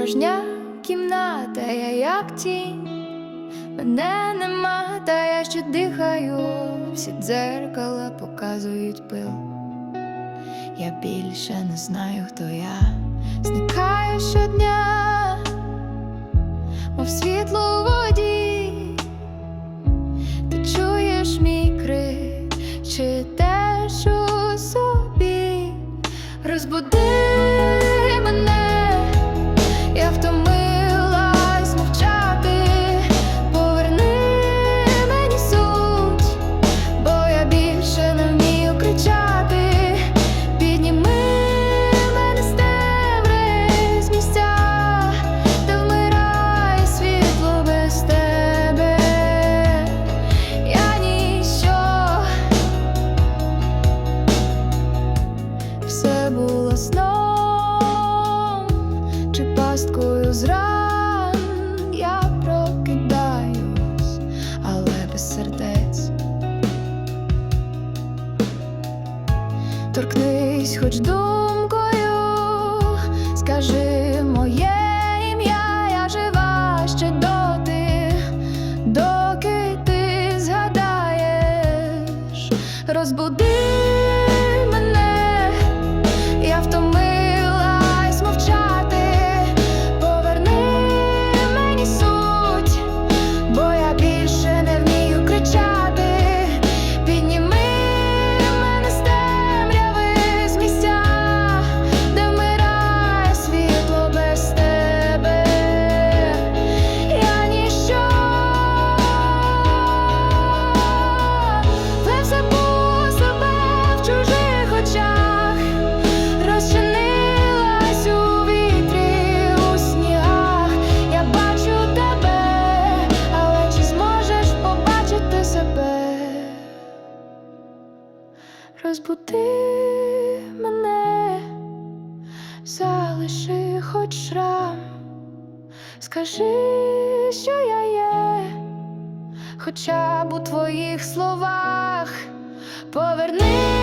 порожня кімната, я як тінь, мене нема, та я ще дихаю, всі дзеркала показують пил. Я більше не знаю, хто я, зникаю щодня, мов світло у воді, ти чуєш мій крик, чи теж у собі? Розбуди чи пасткою зран я прокидаюсь, але без сердець. Торкнись хоч думкою, скажи моє ім'я, я жива ще доти, доки ти згадаєш, розбуди Розбуди мене, залиши хоч шрам, скажи, що я є хоча б у твоїх словах. Поверни